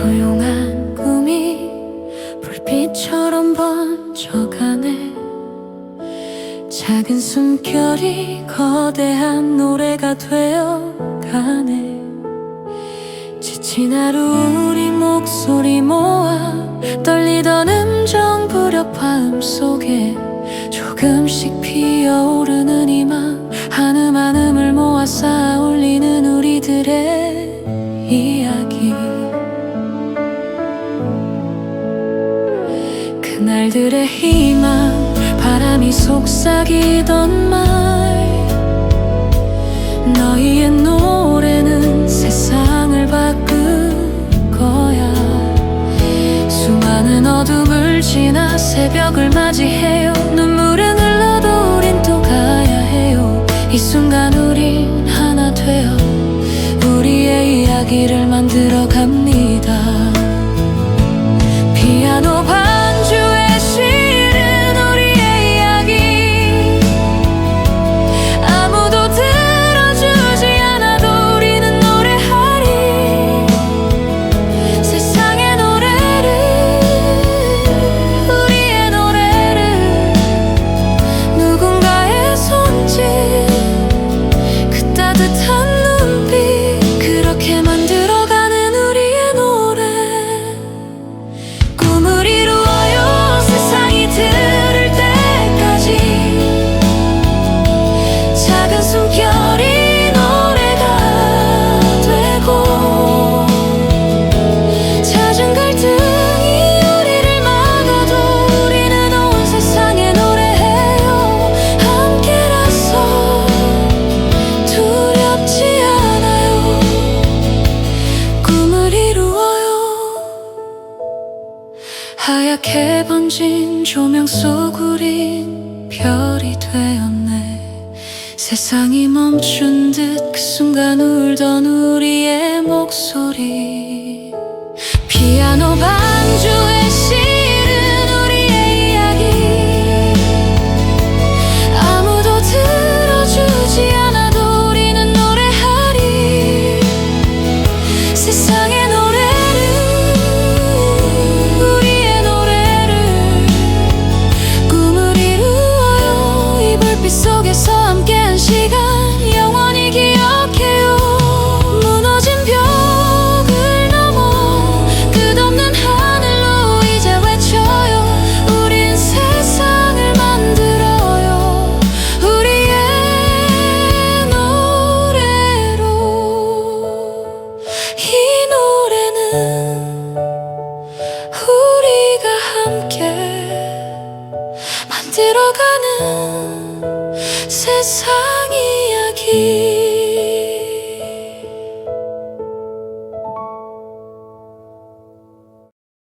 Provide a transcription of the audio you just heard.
조용한 꿈이 불빛처럼 번져가네. 작은 숨결이 거대한 노래가 되어가네. 지친 하루 우리 목소리 모아 떨리던 음정 불협화음 속에 조금씩 피어오르는 이마 한음 한음을 모아 쌓아 그날들의 희망 바람이 속삭이던 말. 너희의 노래는 세상을 바꿀 거야. 수많은 어둠을 지나 새벽을 맞이해요. 눈물은 흘러도 우린 또 가야 해요. 이 순간 우린 하나 되어 우리의 이야기를 만들어 갑니다 하얗게 번진 조명 속 우린 별이 되었네. 세상이 멈춘 듯 그 순간 울던 우리의 목소리 들어가는 세상 이야기